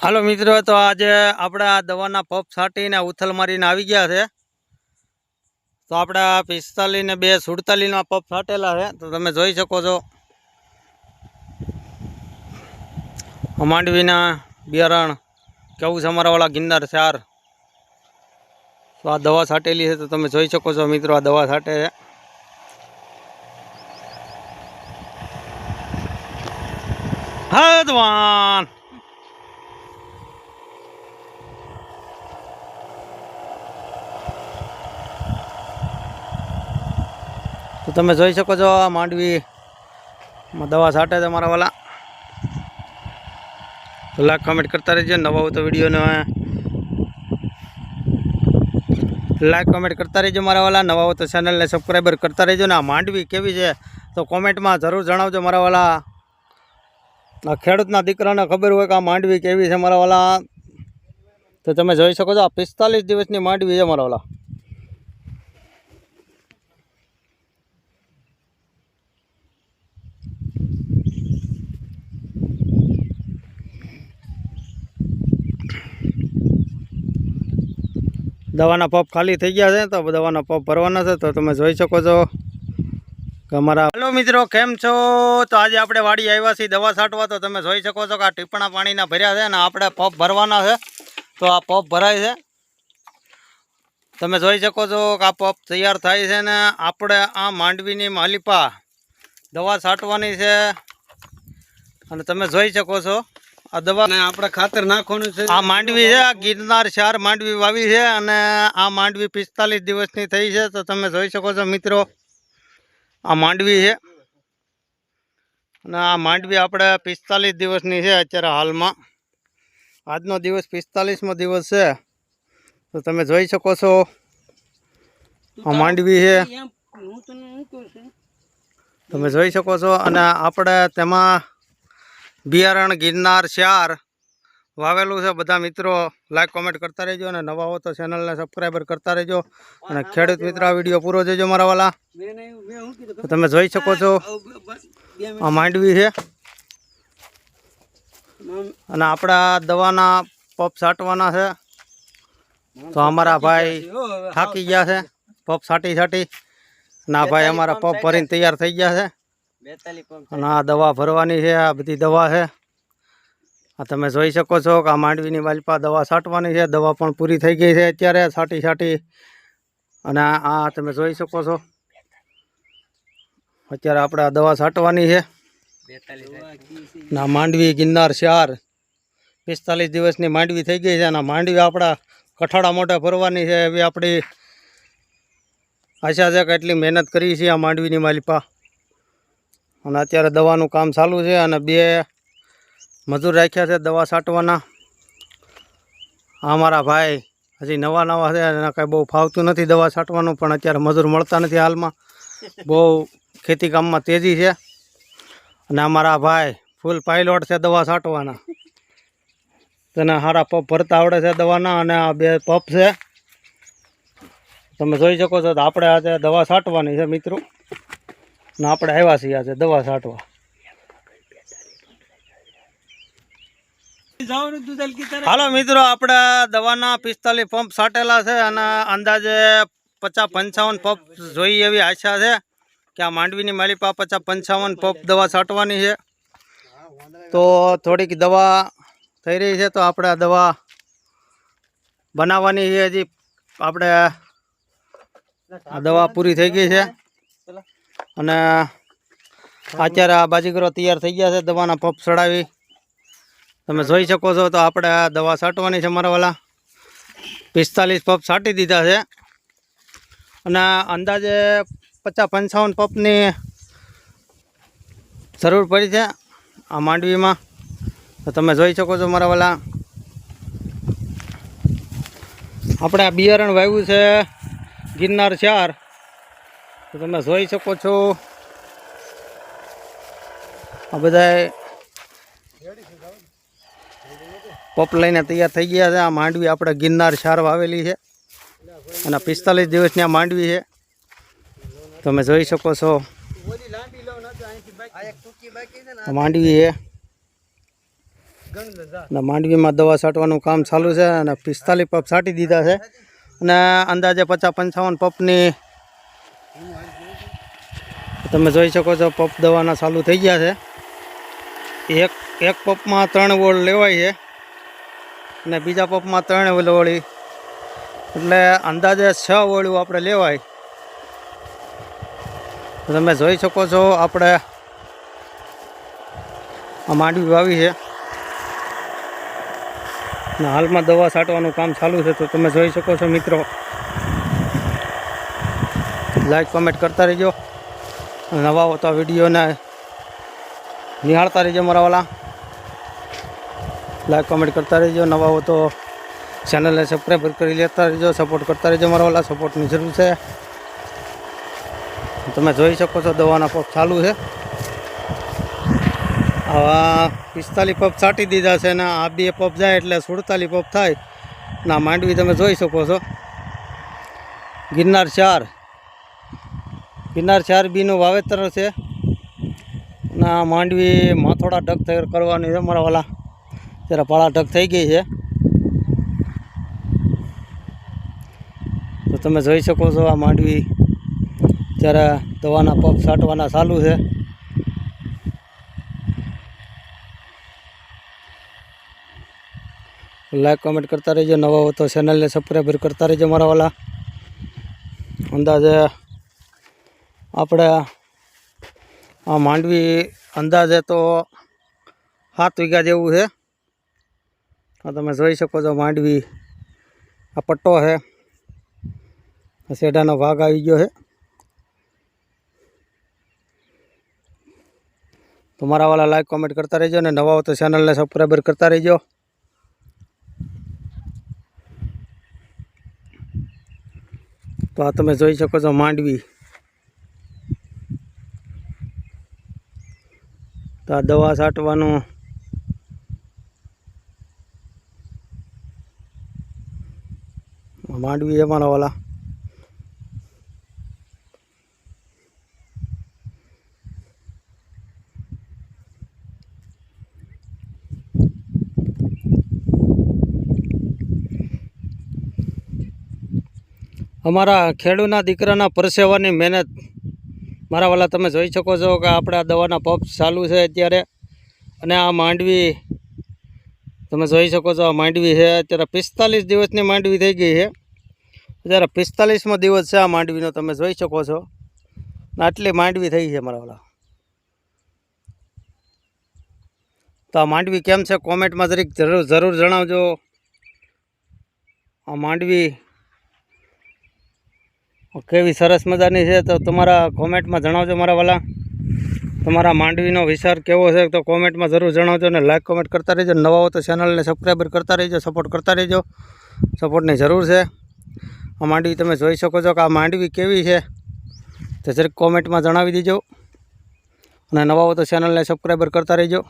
હાલો મિત્રો, તો આજે આપણે આ દવાના પપ છાંટીને ઉથલ મારીને આવી ગયા છે. તો આપણે પિસ્તાલીસ ને બે સુડતાલીસના પપ છાંટેલા છે. તો તમે જોઈ શકો છો. માંડવીના બિયારણ કેવું છે અમારા વાળા ચાર. તો આ દવા છાંટેલી છે, તો તમે જોઈ શકો છો મિત્રો, આ દવા છાંટે છે. હદવાન તમે જોઈ શકો છો આ માંડવી દવા છાંટે છે મારા વાલા. લાખ કમેન્ટ કરતા રહેજો, નવા હોય તો વિડીયોને લાઈક કમેન્ટ કરતા રહેજો મારા વાલા, નવા હોય તો ચેનલને સબસ્ક્રાઈબર કરતા રહેજો ને આ માંડવી કેવી છે તો કોમેન્ટમાં જરૂર જણાવજો મારા વાલા. આ ખેડૂતના દીકરાને ખબર હોય કે આ માંડવી કેવી છે મારા વાલા. તો તમે જોઈ શકો છો આ પિસ્તાલીસ દિવસની માંડવી છે મારા વાલા. દવાના પપ ખાલી થઈ ગયા છે, તો દવાના પપ ભરવાના છે, તો તમે જોઈ શકો છો અમારા હલો મિત્રો, કેમ છો? તો આજે આપણે વાડી આવ્યા છીએ દવા છાંટવા, તો તમે જોઈ શકો છો કે આ ટીપણા પાણીના ભર્યા છે ને આપણે પપ ભરવાના છે, તો આ પપ ભરાય છે. તમે જોઈ શકો છો કે આ પપ તૈયાર થાય છે ને આપણે આ માંડવીની માલિપા દવા છાંટવાની છે. અને તમે જોઈ શકો છો આ દવા આપણે ખાતર નાખવાનું છે. આ માંડવી છે આ ગિરનાર ચાર માંડવી વાવી છે અને આ માંડવી પિસ્તાલીસ દિવસની થઈ છે તો તમે જોઈ શકો છો મિત્રો. આ માંડવી છે. અને આ માંડવી આપણે પિસ્તાલીસ દિવસની છે અત્યારે હાલમાં. આજનો દિવસ પિસ્તાલીસમો દિવસ છે. તો તમે જોઈ શકો છો. આ માંડવી છે? તમે જોઈ શકો છો અને આપણે તેમાં બિયારણ ગિરનાર ચાર વાવેલું છે. બધા મિત્રો લાઈક કોમેન્ટ કરતા રહેજો અને નવા હો તો ચેનલને સબસ્ક્રાઈબર કરતા રહેજો અને ખેડૂત મિત્ર, આ વીડિયો પૂરો જોજો મારા વાલા. તમે જોઈ શકો છો, આ માંડવી છે. અને આપણા દવાના પપ છાંટવાના છે. તો અમારા ભાઈ થાકી ગયા છે પપ છાંટી છાંટી ના ભાઈ, અમારા પપ ભરીને તૈયાર થઈ ગયા છે. અને આ દવા ભરવાની છે આ બધી દવા છે. આ તમે જોઈ શકો છો કે આ માંડવીની વાલપા દવા છાંટવાની છે દવા પણ પૂરી થઈ ગઈ છે અત્યારે છાંટી છાંટી. અને આ તમે જોઈ શકો છો. અત્યારે આપણે આ દવા છાંટવાની છે. ના માંડવી ગિરનાર શિયાર પિસ્તાલીસ દિવસની માંડવી થઈ ગઈ છે અને માંડવી આપણા કઠાડા મોઢે ભરવાની છે. એવી આપણી આશા છે કે એટલી મહેનત કરી છે આ માંડવીની માલિપા અને અત્યારે દવાનું કામ ચાલુ છે અને બે મજૂર રાખ્યા છે દવા છાંટવાના. અમારા ભાઈ હજી નવા નવા છે એના કાંઈ બહુ ફાવતું નથી દવા છાંટવાનું, પણ અત્યારે મજૂર મળતા નથી હાલમાં. બહુ ખેતી કામમાં તેજી છે. અને અમારા ભાઈ ફૂલ પાયલોટ છે દવા છાંટવાના. તેને સારા પપ ભરતા આવડે છે દવાના અને આ બે પપ છે. તમે જોઈ શકો છો તો આપણે આજે દવા છાંટવાની છે મિત્રો. ને આપણે આવ્યા છીએ આજે દવા છાંટવા. હાલો મિત્રો, આપણે દવાના પિસ્તાલીસ પંપ છાંટેલા છે અને અંદાજે પચાસ પંચાવન પંપ જોઈ એવી આશા છે કે આ માંડવીની માલિપા પચાસ પંચાવન પંપ દવા છાંટવાની છે. તો થોડીક દવા થઈ રહી છે તો આપણે દવા બનાવવાની છે. હજી આપણે આ દવા પૂરી થઈ ગઈ છે. અને અત્યારે આ બાજીગરો તૈયાર થઈ ગયા છે, દવાના પંપ ચડાવી. તમે જોઈ શકો છો, તો આપણે દવા છાંટવાની છે મારા વાલા. પિસ્તાલીસ પંપ છાંટી દીધા છે. અને અંદાજે પચાસ પંચાવન પંપની જરૂર પડી છે આ માંડવીમાં. તો તમે જોઈ શકો છો મારા વાલા. આપણે આ બિયારણ વાવ્યું છે ગિરનાર ચાર. તો તમે જોઈ શકો છો. આ બધાય પપ લઈને તૈયાર થઈ ગયા છે. આ માંડવી આપણે ગિરનાર શાર વાવેલી છે. અને પિસ્તાલીસ દિવસની આ માંડવી છે. તમે જોઈ શકો છો. માંડવી છે. માંડવીમાં દવા છાંટવાનું કામ ચાલુ છે. અને પિસ્તાલીસ પપ છાંટી દીધા છે. અને અંદાજે પચાસ પંચાવન પપની તમે જોઈ શકો છો, પપ દવાના ચાલુ થઈ ગયા છે. એક એક પપમાં ત્રણ વોળ લેવાય છે અને બીજા પપમાં ત્રણ ઓળી એટલે અંદાજે છ વોળું આપણે લેવાય. તમે જોઈ શકો છો, આપણે આ માંડવી વાવી છે. હાલમાં દવા છાંટવાનું કામ ચાલુ છે, તો તમે જોઈ શકો છો મિત્રો. લાઈક કમેન્ટ કરતા રહેજો. નવા હોતા વિડીયોને નિહાળતા રહેજો મારા વાલા. લાઈક કોમેન્ટ કરતા રહેજો. નવા હો તો ચેનલને સબસ્ક્રાઈબ કરી લેતા રહેજો. સપોર્ટ કરતા રહેજો મારા વાલા. સપોર્ટની જરૂર છે. તમે જોઈ શકો છો દવાના પગ ચાલુ છે. આવા પિસ્તાલીસ પપ છાંટી દીધા છે ને આ બે પપ જાય એટલે સુડતાલીસ પગ થાય. ના માંડવી તમે જોઈ શકો છો. ગિરનાર ચાર ગિરનાર ચાર બીનું વાવેતર છે. ના માંડવી માથોડા ઢગ તૈયાર કરવાની છે મારા વાલા. ત્યારે પાળા ઢગ થઈ ગઈ છે. તો તમે જોઈ શકો છો આ માંડવી ત્યારે દવાના પગ છાંટવાના ચાલુ છે. લાઈક કમેન્ટ કરતા રહેજો. નવા હો તો ચેનલને સબસ્ક્રાઈબર કરતા રહેજો મારા વાલા. અંદાજે આપણે આ માંડવી અંદાજે તો સાત વીઘા જેવું છે. આ તમે જોઈ શકો છો માંડવી આ પટ્ટો છે. શેઢાનો ભાગ આવી ગયો છે. તો મારા લાઈક કોમેન્ટ કરતા રહેજો અને નવા તો ચેનલને સબસ્ક્રાઈબર કરતા રહેજો. તો આ તમે જોઈ શકો છો માંડવી. તો આ દવા છાંટવાનું. માંડવી અમારા મારા વાલા. અમારા ખેડૂના દીકરાના પરસેવાની મહેનત મારા વાલા તમે જોઈ શકો છો કે આપણે દવાના પંપ ચાલુ છે અત્યારે. અને આ માંડવી, તમે જોઈ શકો છો આ માંડવી છે. અત્યારે પિસ્તાલીસ દિવસની માંડવી થઈ ગઈ છે. અત્યારે પિસ્તાલીસમો દિવસ છે આ માંડવીનો, તમે જોઈ શકો છો. આટલી માંડવી થઈ છે મારા વાલા. તો આ માંડવી કેમ છે? કોમેન્ટમાં જરીક જરૂર જરૂર જણાવજો. આ માંડવી કેવી સરસ મજાની છે તો તમારા કોમેન્ટમાં જણાવજો મારા વાલા. તમારા માંડવીનો વિચાર કેવો છે તો કોમેન્ટમાં જરૂર જણાવજો અને લાઈક કોમેન્ટ કરતા રહેજો. નવા હો તો ચેનલને સબસ્ક્રાઈબર કરતા રહેજો સપોર્ટ કરતા રહેજો. સપોર્ટની જરૂર છે. આ માંડવી તમે જોઈ શકો છો કે આ માંડવી કેવી છે. તો જરીક કોમેન્ટમાં જણાવી દેજો. અને નવા હો તો ચેનલને સબસ્ક્રાઈબર કરતા રહેજો.